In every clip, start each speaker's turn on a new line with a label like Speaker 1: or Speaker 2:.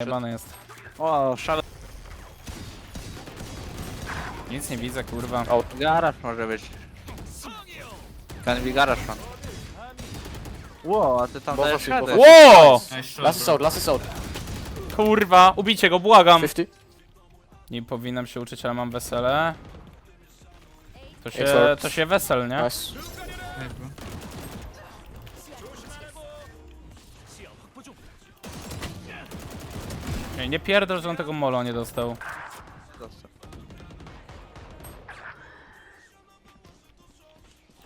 Speaker 1: Jebany jest.
Speaker 2: O, szale.
Speaker 1: Nic nie widzę, kurwa.
Speaker 2: O, garaż może być. Can be garaż man. Ło, a ty tam dajesz heady.
Speaker 3: of
Speaker 1: Ło!
Speaker 3: Last is out, last is out.
Speaker 1: Kurwa, ubicie go, błagam.
Speaker 3: 50.
Speaker 1: Nie powinnam się uczyć, ale mam wesele. To się,
Speaker 3: Excellent.
Speaker 1: to się wesel, nie?
Speaker 3: Nice.
Speaker 1: Nie, nie pierdol, że on tego molo nie dostał.
Speaker 2: Dostał.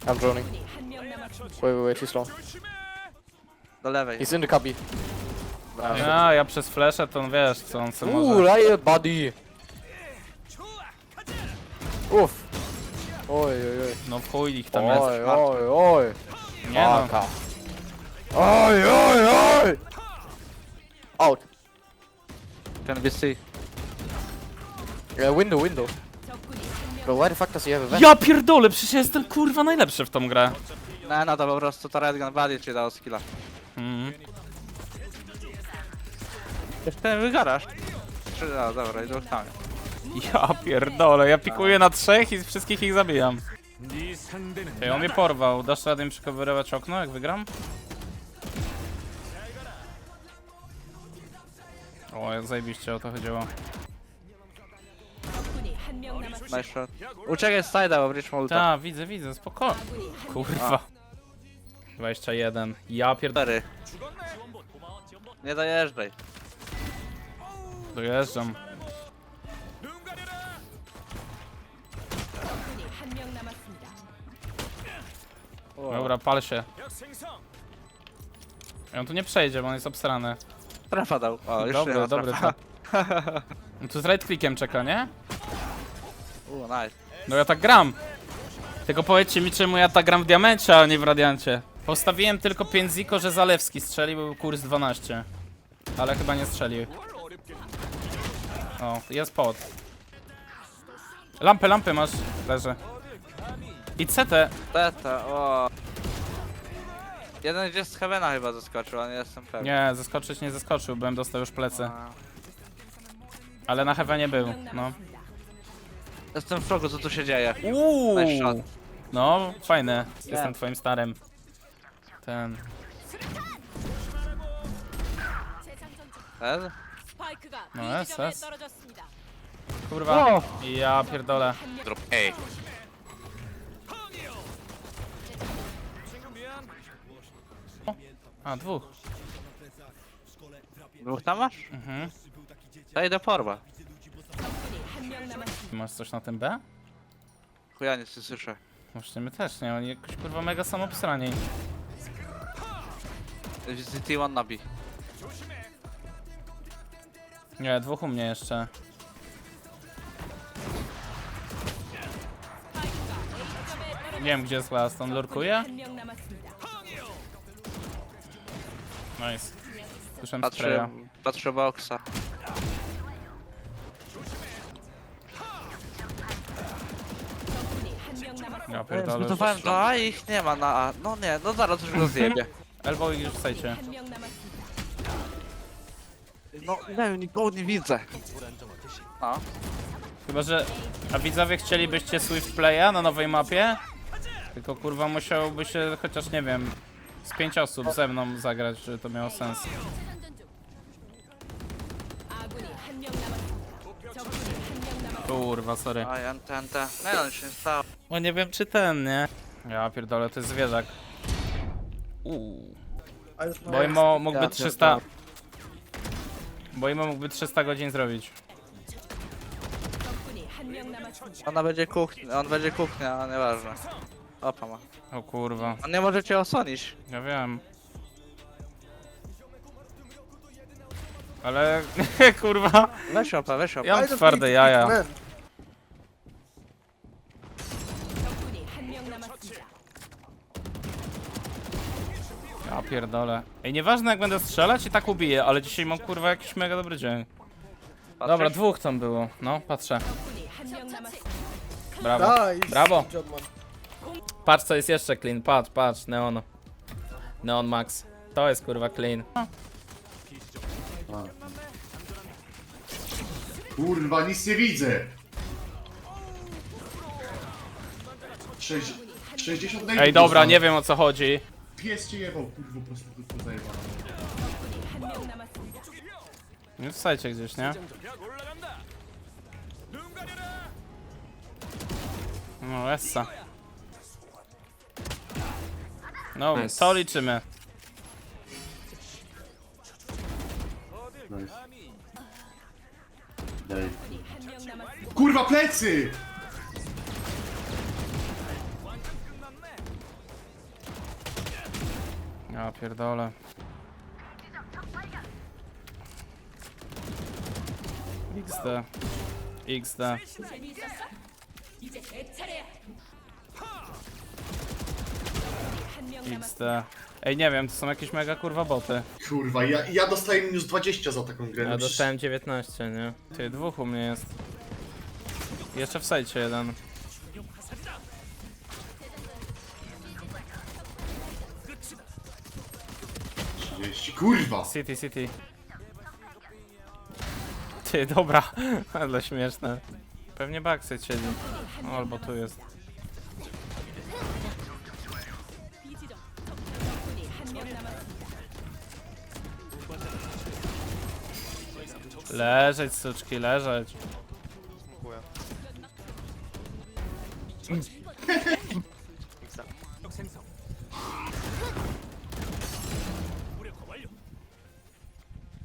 Speaker 3: I'm droning. Wait, wait, wait, he's long.
Speaker 2: Do lewej.
Speaker 3: He's in the cubby.
Speaker 1: A, ja przez fleszę to on wiesz, co on co
Speaker 3: Ooh,
Speaker 1: może.
Speaker 3: riot body. Uff. Oj, oj, oj.
Speaker 1: No w chuj ich tam jest.
Speaker 3: Oj, oj, oj.
Speaker 1: Nie no.
Speaker 3: Oj, oj, oj. Out.
Speaker 2: Can be C.
Speaker 3: Yeah, window, window. Bro, why the fuck does he have a vent?
Speaker 1: Ja pierdolę, przecież ja jestem kurwa najlepszy w tą grę.
Speaker 2: No, no to po prostu to Red Gun Body ci dał skilla.
Speaker 1: Mhm.
Speaker 2: Ten garaż. Czy, no dobra, idę tam.
Speaker 1: Ja pierdolę, ja pikuję na trzech i wszystkich ich zabijam. Ej, on mnie porwał. Dasz radę mi przekowyrować okno, jak wygram? O, zajebiście o to chodziło.
Speaker 2: Nice shot. Uciekaj z side'a, bo bridge multa.
Speaker 1: Ta, widzę, widzę, spoko. Kurwa. 21. Ja pierdolę.
Speaker 2: 4. Nie dojeżdżaj.
Speaker 1: Dojeżdżam.
Speaker 2: O,
Speaker 1: Dobra, pal się. Ej, On tu nie przejdzie, bo on jest obsrany.
Speaker 2: Trafa dał. O,
Speaker 1: Dobry, dobry.
Speaker 2: trafa.
Speaker 1: Tu z right clickiem czeka, nie?
Speaker 2: U, nice.
Speaker 1: No ja tak gram. Tylko powiedzcie mi, czemu ja tak gram w diamencie, a nie w radiancie. Postawiłem tylko 5 ziko, że Zalewski strzelił, był kurs 12. Ale chyba nie strzelił. O, jest pod. Lampy, lampy masz. Leży. I CT.
Speaker 2: Teta, o. Jeden gdzieś z Heavena chyba zaskoczył, ale nie jestem pewien.
Speaker 1: Nie, zaskoczyć nie zaskoczył, byłem dostał już plecy.
Speaker 2: A.
Speaker 1: Ale na heavenie był, no.
Speaker 2: Jestem w szoku, co tu się dzieje.
Speaker 1: Uuu.
Speaker 2: Nice shot.
Speaker 1: No, fajne. Jestem twoim starym. Ten.
Speaker 2: Ten?
Speaker 4: 스파이크가
Speaker 1: No,
Speaker 4: B 지점에
Speaker 1: SS.
Speaker 4: 떨어졌습니다.
Speaker 1: Kurwa. Ja pierdolę.
Speaker 5: Drop A.
Speaker 1: A, dwóch.
Speaker 2: Dwóch tam masz?
Speaker 1: Mhm.
Speaker 2: Daj do porwa.
Speaker 1: Masz coś na tym B?
Speaker 2: Chuja nic nie słyszę.
Speaker 1: Właśnie my też, nie? Oni jakoś kurwa mega samobsrani.
Speaker 2: VCT one na B.
Speaker 1: Nie, dwóch u mnie jeszcze. Nie wiem gdzie jest last, on lurkuje? Nice. Słyszałem
Speaker 2: Patrzę,
Speaker 1: spraya.
Speaker 2: patrzę boxa.
Speaker 1: Ja pierdolę.
Speaker 2: Zbudowałem już- do no, A i ich nie ma na A. No nie, no zaraz już go zjebie.
Speaker 1: Elbow już
Speaker 4: w sejcie.
Speaker 2: No nie wiem, nikogo nie widzę. No.
Speaker 1: Chyba, że... A widzowie chcielibyście Swift Playa na nowej mapie? Tylko kurwa musiałby się chociaż, nie wiem, z pięć osób ze mną zagrać, żeby to miało sens. Kurwa, sorry.
Speaker 2: Oj, on ten. No on się stał.
Speaker 1: No nie wiem czy ten, nie? Ja pierdolę, to jest zwierzak. Uuu. Bojmo mógłby 300... Bojmo mógłby 300 godzin zrobić.
Speaker 2: Ona będzie kuchnia, on będzie kuchnia, ale nieważne. Opa ma.
Speaker 1: O kurwa,
Speaker 2: On nie może cię osłonić.
Speaker 1: ja wiem. Ale kurwa,
Speaker 2: Weź opa, weź opa.
Speaker 1: ja mam twarde jaja.
Speaker 4: 적군이 한명 남았습니다.
Speaker 1: Ja pierdolę. Ej, nieważne jak będę strzelać i tak ubiję, ale dzisiaj mam kurwa jakiś mega dobry dzień.
Speaker 2: Patrzysz?
Speaker 1: Dobra, dwóch tam było. No, patrzę.
Speaker 4: 적군이 한명 남았습니다.
Speaker 1: Brawo.
Speaker 3: Nice.
Speaker 1: Brawo.
Speaker 3: Good job, man.
Speaker 1: Patrz co jest jeszcze clean, patrz, patrz, neon. Neon max. To jest kurwa clean.
Speaker 5: Kurwa, nic nie widzę. 60.
Speaker 1: Ej, dobra, nie wiem o co chodzi.
Speaker 5: Pies cię kurwa, po prostu.
Speaker 1: Nie wstajcie gdzieś, nie? No, essa. No,
Speaker 3: Nice.
Speaker 1: to liczymy.
Speaker 5: Nice. Daj.
Speaker 4: 한 명 남았습니다.
Speaker 5: Kurwa, plecy!
Speaker 1: Ja pierdolę. XD. XD.
Speaker 4: 재미있었어? 이제 내 차례야.
Speaker 1: XD. Ej, nie wiem, to są jakieś mega kurwa boty.
Speaker 5: Kurwa, ja, ja dostaję minus 20 za taką grę.
Speaker 1: Ja
Speaker 5: no przecież-
Speaker 1: dostałem 19, nie? Ty, dwóch u mnie jest. Jeszcze w sajcie jeden.
Speaker 5: Kurwa!
Speaker 1: City, city. Ty, dobra. Ale śmieszne. Pewnie backside siedzi. O, albo tu jest. Leżeć, suczki, leżeć.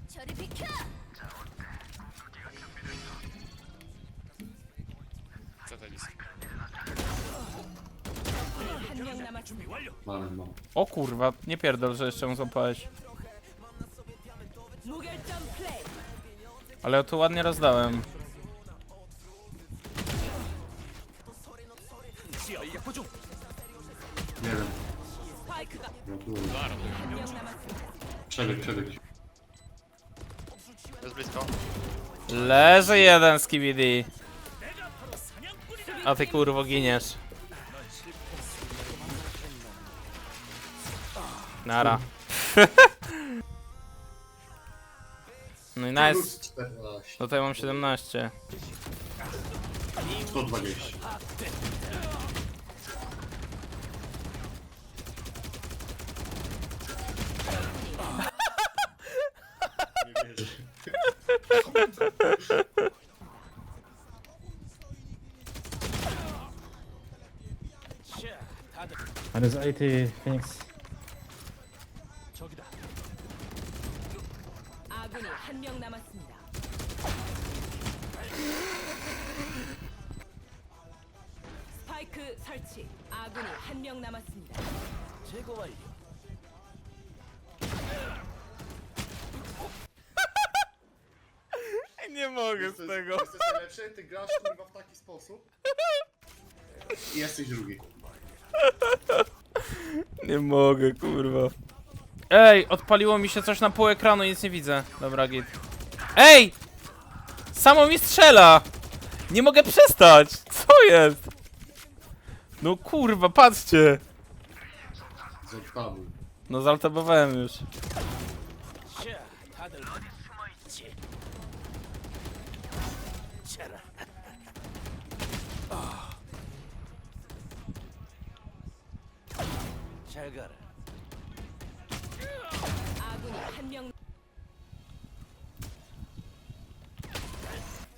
Speaker 4: 저리 비켜. 한 명 남았습니다.
Speaker 5: Mam, mam.
Speaker 1: O kurwa, nie pierdol, że jeszcze mu złapałeś.
Speaker 4: 무결점 플레이.
Speaker 1: Ale tu ładnie rozdałem.
Speaker 5: Nie wiem. No tu. Przebieg, przebieg.
Speaker 3: Jest blisko.
Speaker 1: Leży jeden z KBD. A ty kurwo giniesz. Nara. No i nice.
Speaker 5: Plus 14.
Speaker 1: Tutaj mam 17.
Speaker 5: 120. Nie wierzę.
Speaker 6: Minus 80 Phoenix.
Speaker 4: 아군이 한 명 남았습니다. 스파이크 설치. 아군이 한 명 남았습니다.
Speaker 1: Nie mogę
Speaker 5: Jesteś, jesteś najlepszy, ty grasz kurwa w taki sposób. I jesteś drugi.
Speaker 1: Nie mogę, kurwa. Ej, odpaliło mi się coś na pół ekranu i nic nie widzę. Dobra, git. Ej! Samo mi strzela! Nie mogę przestać! Co jest? No kurwa, patrzcie!
Speaker 5: Zostawił.
Speaker 1: No zaltabowałem już.
Speaker 4: 아군이 한 명.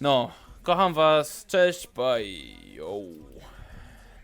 Speaker 1: No, kocham was, cześć, bye. Yo.